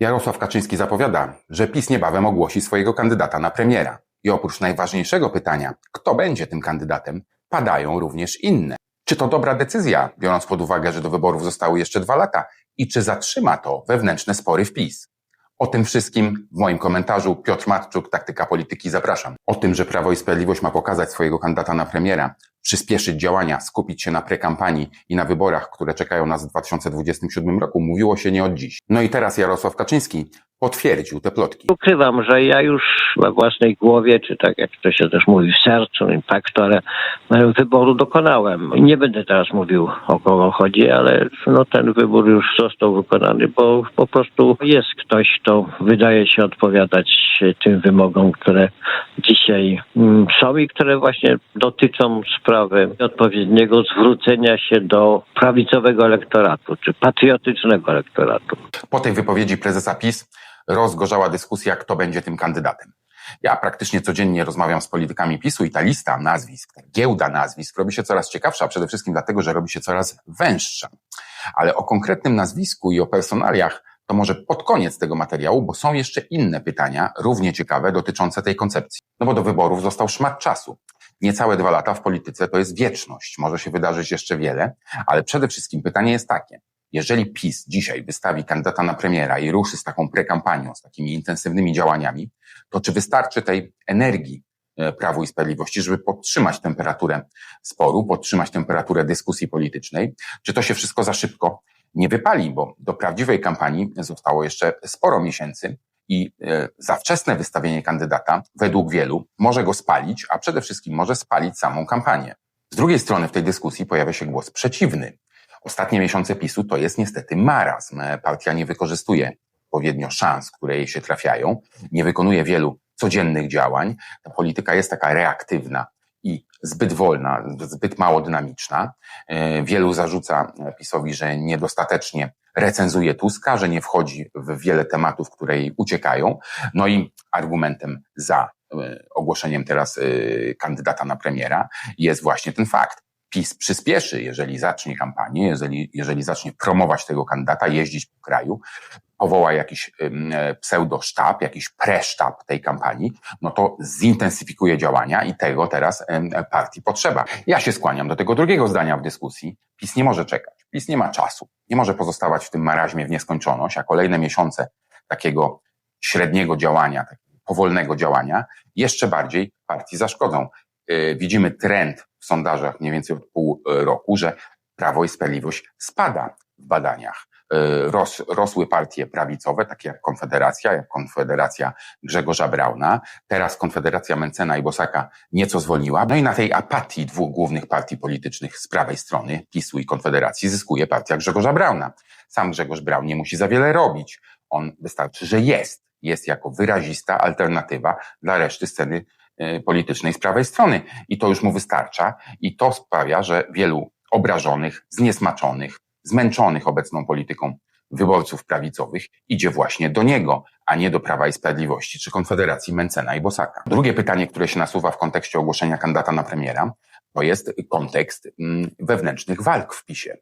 Jarosław Kaczyński zapowiada, że PiS niebawem ogłosi swojego kandydata na premiera. I oprócz najważniejszego pytania, kto będzie tym kandydatem, padają również inne. Czy to dobra decyzja, biorąc pod uwagę, że do wyborów zostały jeszcze dwa lata? I czy zatrzyma to wewnętrzne spory w PiS? O tym wszystkim w moim komentarzu Piotr Matczuk, Taktyka Polityki, zapraszam. O tym, że Prawo i Sprawiedliwość ma pokazać swojego kandydata na premiera, przyspieszyć działania, skupić się na prekampanii i na wyborach, które czekają nas w 2027 roku, mówiło się nie od dziś. No i teraz Jarosław Kaczyński potwierdził te plotki. Ukrywam, że ja już we własnej głowie, czy tak jak to się też mówi w sercu, impaktu, ale e, wyboru dokonałem. Nie będę teraz mówił o kogo chodzi, ale no, ten wybór już został wykonany, bo po prostu jest ktoś, kto wydaje się odpowiadać tym wymogom, które dzisiaj mm, są i które właśnie dotyczą sprawy odpowiedniego zwrócenia się do prawicowego elektoratu, czy patriotycznego elektoratu. Po tej wypowiedzi prezesa PiS rozgorzała dyskusja, kto będzie tym kandydatem. Ja praktycznie codziennie rozmawiam z politykami PiSu i ta lista nazwisk, ta giełda nazwisk robi się coraz ciekawsza, przede wszystkim dlatego, że robi się coraz węższa. Ale o konkretnym nazwisku i o personaliach to może pod koniec tego materiału, bo są jeszcze inne pytania, równie ciekawe, dotyczące tej koncepcji. No bo do wyborów został szmat czasu. Niecałe dwa lata w polityce to jest wieczność. Może się wydarzyć jeszcze wiele, ale przede wszystkim pytanie jest takie. Jeżeli PiS dzisiaj wystawi kandydata na premiera i ruszy z taką prekampanią, z takimi intensywnymi działaniami, to czy wystarczy tej energii e, Prawu i Sprawiedliwości, żeby podtrzymać temperaturę sporu, podtrzymać temperaturę dyskusji politycznej? Czy to się wszystko za szybko nie wypali, bo do prawdziwej kampanii zostało jeszcze sporo miesięcy i e, za wczesne wystawienie kandydata, według wielu, może go spalić, a przede wszystkim może spalić samą kampanię. Z drugiej strony w tej dyskusji pojawia się głos przeciwny. Ostatnie miesiące PiSu to jest niestety marazm. Partia nie wykorzystuje odpowiednio szans, które jej się trafiają, nie wykonuje wielu codziennych działań. Ta polityka jest taka reaktywna i zbyt wolna, zbyt mało dynamiczna. E, wielu zarzuca PiSowi, że niedostatecznie recenzuje Tuska, że nie wchodzi w wiele tematów, które jej uciekają. No i argumentem za e, ogłoszeniem teraz e, kandydata na premiera jest właśnie ten fakt. PiS przyspieszy, jeżeli zacznie kampanię, jeżeli, jeżeli zacznie promować tego kandydata, jeździć po kraju, powoła jakiś pseudo-sztab, jakiś pre-sztab tej kampanii, no to zintensyfikuje działania i tego teraz partii potrzeba. Ja się skłaniam do tego drugiego zdania w dyskusji. PiS nie może czekać. PiS nie ma czasu. Nie może pozostawać w tym maraźmie w nieskończoność, a kolejne miesiące takiego średniego działania, powolnego działania jeszcze bardziej partii zaszkodzą. E, widzimy trend w sondażach mniej więcej od pół e, roku, że Prawo i Sprawiedliwość spada w badaniach. E, ros, rosły partie prawicowe, takie jak Konfederacja, jak Konfederacja Grzegorza Brauna. Teraz Konfederacja Mencena i Bosaka nieco zwolniła. No i na tej apatii dwóch głównych partii politycznych z prawej strony, PiSu i Konfederacji, zyskuje partia Grzegorza Brauna. Sam Grzegorz Braun nie musi za wiele robić. On wystarczy, że jest. Jest jako wyrazista alternatywa dla reszty sceny politycznej z prawej strony. I to już mu wystarcza. I to sprawia, że wielu obrażonych, zniesmaczonych, zmęczonych obecną polityką wyborców prawicowych idzie właśnie do niego, a nie do Prawa i Sprawiedliwości czy Konfederacji Mencena i Bosaka. Drugie pytanie, które się nasuwa w kontekście ogłoszenia kandydata na premiera, to jest kontekst mm, wewnętrznych walk w PiSie.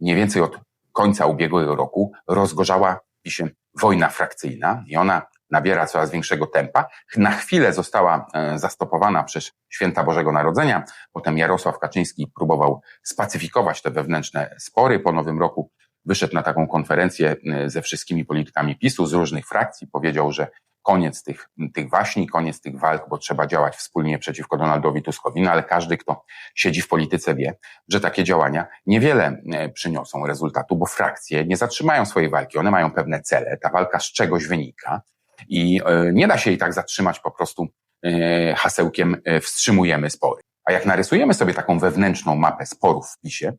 Mniej więcej od końca ubiegłego roku rozgorzała w PiSie wojna frakcyjna i ona nabiera coraz większego tempa. Na chwilę została e, zastopowana przez święta Bożego Narodzenia. Potem Jarosław Kaczyński próbował spacyfikować te wewnętrzne spory. Po nowym roku wyszedł na taką konferencję e, ze wszystkimi politykami PiSu z różnych frakcji. Powiedział, że koniec tych, tych waśni, koniec tych walk, bo trzeba działać wspólnie przeciwko Donaldowi Tuskowi. No ale każdy, kto siedzi w polityce wie, że takie działania niewiele e, przyniosą rezultatu, bo frakcje nie zatrzymają swojej walki. One mają pewne cele. Ta walka z czegoś wynika. I e, nie da się jej tak zatrzymać po prostu e, hasełkiem e, wstrzymujemy spory. A jak narysujemy sobie taką wewnętrzną mapę sporów w PiSie,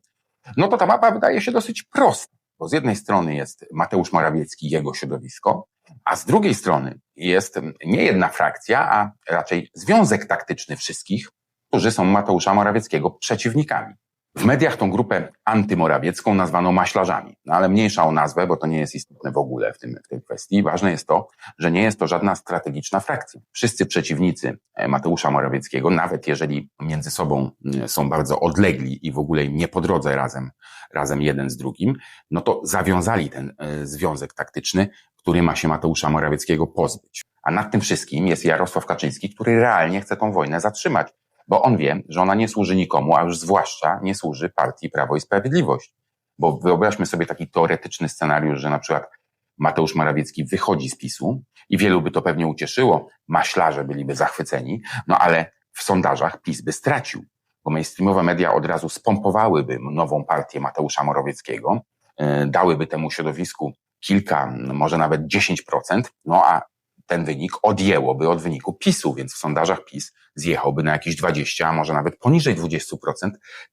no to ta mapa wydaje się dosyć prosta. Bo z jednej strony jest Mateusz Morawiecki jego środowisko, a z drugiej strony jest nie jedna frakcja, a raczej związek taktyczny wszystkich, którzy są Mateusza Morawieckiego przeciwnikami. W mediach tą grupę antymorawiecką nazwano maślarzami, no ale mniejsza o nazwę, bo to nie jest istotne w ogóle w, tym, w tej kwestii. Ważne jest to, że nie jest to żadna strategiczna frakcja. Wszyscy przeciwnicy e, Mateusza Morawieckiego, nawet jeżeli między sobą mm, są bardzo odlegli i w ogóle im nie po drodze razem, razem jeden z drugim, no to zawiązali ten e, związek taktyczny, który ma się Mateusza Morawieckiego pozbyć. A nad tym wszystkim jest Jarosław Kaczyński, który realnie chce tą wojnę zatrzymać bo on wie, że ona nie służy nikomu, a już zwłaszcza nie służy partii Prawo i Sprawiedliwość. Bo wyobraźmy sobie taki teoretyczny scenariusz, że na przykład Mateusz Morawiecki wychodzi z PiSu i wielu by to pewnie ucieszyło, maślarze byliby zachwyceni, no ale w sondażach PiS by stracił, bo mainstreamowe media od razu spompowałyby nową partię Mateusza Morawieckiego, yy, dałyby temu środowisku kilka, może nawet 10%, no a ten wynik odjęłoby od wyniku PiSu, więc w sondażach PiS zjechałby na jakieś 20, a może nawet poniżej 20%,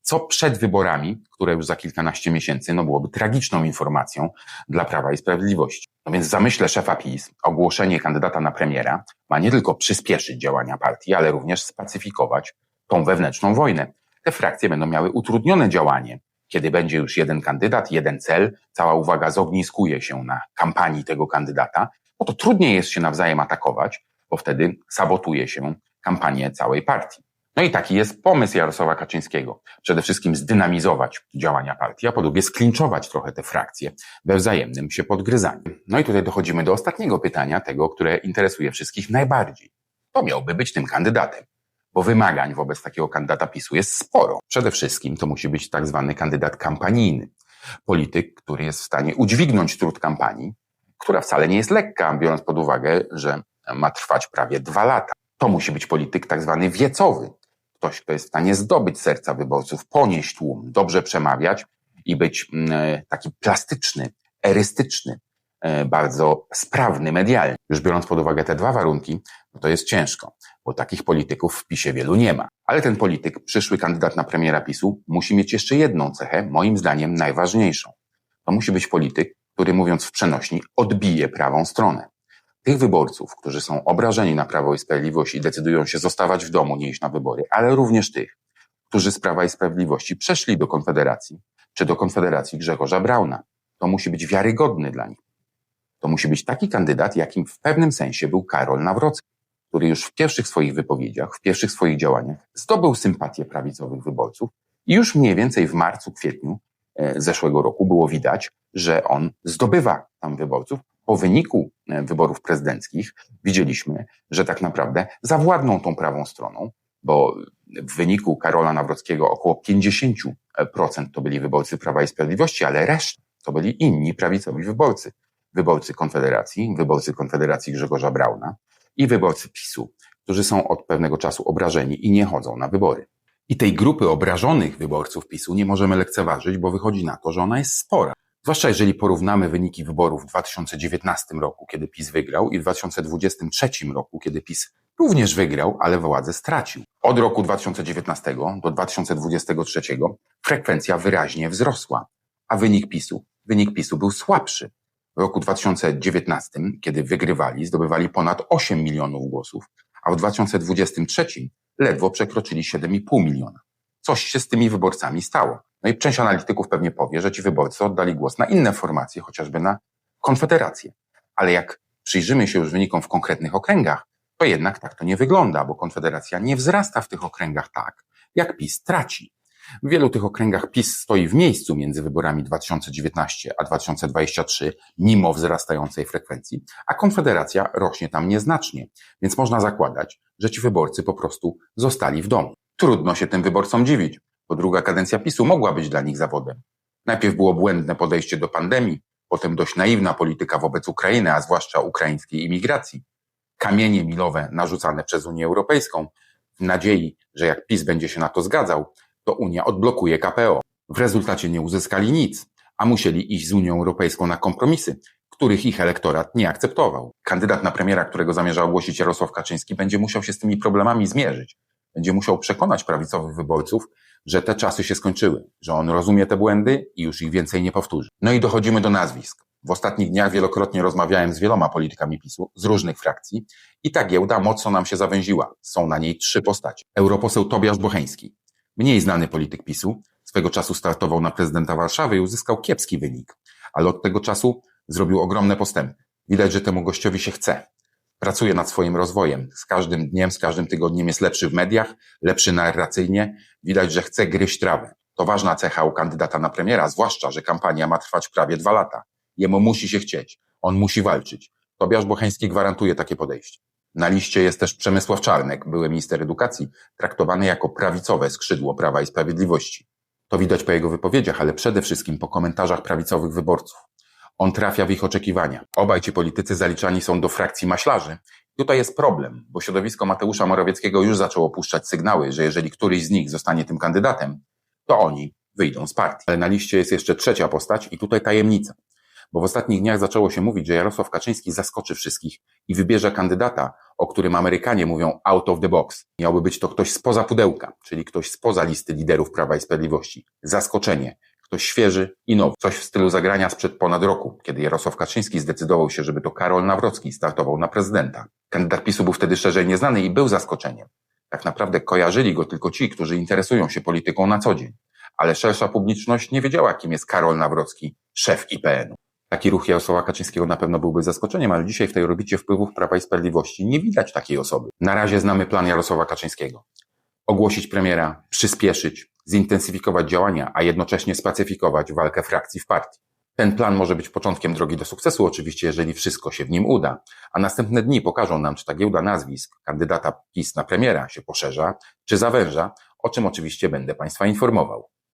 co przed wyborami, które już za kilkanaście miesięcy, no byłoby tragiczną informacją dla Prawa i Sprawiedliwości. No więc w zamyśle szefa PiS ogłoszenie kandydata na premiera ma nie tylko przyspieszyć działania partii, ale również spacyfikować tą wewnętrzną wojnę. Te frakcje będą miały utrudnione działanie, kiedy będzie już jeden kandydat, jeden cel, cała uwaga zogniskuje się na kampanii tego kandydata, no to trudniej jest się nawzajem atakować, bo wtedy sabotuje się kampanię całej partii. No i taki jest pomysł Jarosława Kaczyńskiego. Przede wszystkim zdynamizować działania partii, a po drugie sklinczować trochę te frakcje we wzajemnym się podgryzaniu. No i tutaj dochodzimy do ostatniego pytania, tego, które interesuje wszystkich najbardziej. Kto miałby być tym kandydatem? Bo wymagań wobec takiego kandydata PiSu jest sporo. Przede wszystkim to musi być tak zwany kandydat kampanijny. Polityk, który jest w stanie udźwignąć trud kampanii, która wcale nie jest lekka, biorąc pod uwagę, że ma trwać prawie dwa lata. To musi być polityk tak zwany wiecowy. Ktoś, kto jest w stanie zdobyć serca wyborców, ponieść tłum, dobrze przemawiać i być mm, taki plastyczny, erystyczny, e, bardzo sprawny medialnie. Już biorąc pod uwagę te dwa warunki, no to jest ciężko, bo takich polityków w PiSie wielu nie ma. Ale ten polityk, przyszły kandydat na premiera PiSu, musi mieć jeszcze jedną cechę, moim zdaniem najważniejszą. To musi być polityk, który mówiąc w przenośni, odbije prawą stronę. Tych wyborców, którzy są obrażeni na Prawo i Sprawiedliwość i decydują się zostawać w domu, nie iść na wybory, ale również tych, którzy z Prawa i Sprawiedliwości przeszli do Konfederacji, czy do Konfederacji Grzegorza Brauna. To musi być wiarygodny dla nich. To musi być taki kandydat, jakim w pewnym sensie był Karol Nawrocki, który już w pierwszych swoich wypowiedziach, w pierwszych swoich działaniach zdobył sympatię prawicowych wyborców i już mniej więcej w marcu, kwietniu zeszłego roku było widać, że on zdobywa tam wyborców. Po wyniku e, wyborów prezydenckich widzieliśmy, że tak naprawdę zawładną tą prawą stroną, bo w wyniku Karola Nawrockiego około 50% to byli wyborcy Prawa i Sprawiedliwości, ale reszta to byli inni prawicowi wyborcy. Wyborcy Konfederacji, wyborcy Konfederacji Grzegorza Brauna i wyborcy PiSu, którzy są od pewnego czasu obrażeni i nie chodzą na wybory. I tej grupy obrażonych wyborców PiSu nie możemy lekceważyć, bo wychodzi na to, że ona jest spora. Zwłaszcza jeżeli porównamy wyniki wyborów w 2019 roku, kiedy PiS wygrał, i w 2023 roku, kiedy PiS również wygrał, ale władzę stracił. Od roku 2019 do 2023 frekwencja wyraźnie wzrosła, a wynik PiSu, wynik PiSu był słabszy. W roku 2019, kiedy wygrywali, zdobywali ponad 8 milionów głosów, a w 2023 ledwo przekroczyli 7,5 miliona. Coś się z tymi wyborcami stało. No i część analityków pewnie powie, że ci wyborcy oddali głos na inne formacje, chociażby na Konfederację. Ale jak przyjrzymy się już wynikom w konkretnych okręgach, to jednak tak to nie wygląda, bo Konfederacja nie wzrasta w tych okręgach tak, jak PiS traci. W wielu tych okręgach PiS stoi w miejscu między wyborami 2019 a 2023, mimo wzrastającej frekwencji, a Konfederacja rośnie tam nieznacznie, więc można zakładać, że ci wyborcy po prostu zostali w domu. Trudno się tym wyborcom dziwić bo druga kadencja PiSu mogła być dla nich zawodem. Najpierw było błędne podejście do pandemii, potem dość naiwna polityka wobec Ukrainy, a zwłaszcza ukraińskiej imigracji. Kamienie milowe narzucane przez Unię Europejską w nadziei, że jak PiS będzie się na to zgadzał, to Unia odblokuje KPO. W rezultacie nie uzyskali nic, a musieli iść z Unią Europejską na kompromisy, których ich elektorat nie akceptował. Kandydat na premiera, którego zamierza ogłosić Jarosław Kaczyński, będzie musiał się z tymi problemami zmierzyć. Będzie musiał przekonać prawicowych wyborców, że te czasy się skończyły, że on rozumie te błędy i już ich więcej nie powtórzy. No i dochodzimy do nazwisk. W ostatnich dniach wielokrotnie rozmawiałem z wieloma politykami PiSu z różnych frakcji i ta giełda mocno nam się zawęziła. Są na niej trzy postacie. Europoseł Tobiasz Bocheński, mniej znany polityk PiSu, Swego czasu startował na prezydenta Warszawy i uzyskał kiepski wynik, ale od tego czasu zrobił ogromne postępy. Widać, że temu gościowi się chce. Pracuje nad swoim rozwojem. Z każdym dniem, z każdym tygodniem jest lepszy w mediach, lepszy narracyjnie. Widać, że chce gryźć trawę. To ważna cecha u kandydata na premiera, zwłaszcza, że kampania ma trwać prawie dwa lata. Jemu musi się chcieć. On musi walczyć. Tobiasz Bocheński gwarantuje takie podejście. Na liście jest też Przemysław Czarnek, były minister edukacji, traktowany jako prawicowe skrzydło Prawa i Sprawiedliwości. To widać po jego wypowiedziach, ale przede wszystkim po komentarzach prawicowych wyborców. On trafia w ich oczekiwania. Obaj ci politycy zaliczani są do frakcji maślarzy. Tutaj jest problem, bo środowisko Mateusza Morawieckiego już zaczęło puszczać sygnały, że jeżeli któryś z nich zostanie tym kandydatem, to oni wyjdą z partii. Ale na liście jest jeszcze trzecia postać i tutaj tajemnica. Bo w ostatnich dniach zaczęło się mówić, że Jarosław Kaczyński zaskoczy wszystkich i wybierze kandydata, o którym Amerykanie mówią out of the box. Miałby być to ktoś spoza pudełka, czyli ktoś spoza listy liderów Prawa i Sprawiedliwości. Zaskoczenie. Ktoś świeży i nowy. Coś w stylu zagrania sprzed ponad roku, kiedy Jarosław Kaczyński zdecydował się, żeby to Karol Nawrocki startował na prezydenta. Kandydat PiSu był wtedy szerzej nieznany i był zaskoczeniem. Tak naprawdę kojarzyli go tylko ci, którzy interesują się polityką na co dzień. Ale szersza publiczność nie wiedziała, kim jest Karol Nawrocki, szef IPN-u. Taki ruch Jarosława Kaczyńskiego na pewno byłby zaskoczeniem, ale dzisiaj w tej orbicie wpływów Prawa i Sprawiedliwości nie widać takiej osoby. Na razie znamy plan Jarosława Kaczyńskiego. Ogłosić premiera, przyspieszyć, zintensyfikować działania, a jednocześnie spacyfikować walkę frakcji w partii. Ten plan może być początkiem drogi do sukcesu, oczywiście, jeżeli wszystko się w nim uda, a następne dni pokażą nam, czy ta giełda nazwisk kandydata PiS na premiera się poszerza, czy zawęża, o czym oczywiście będę Państwa informował.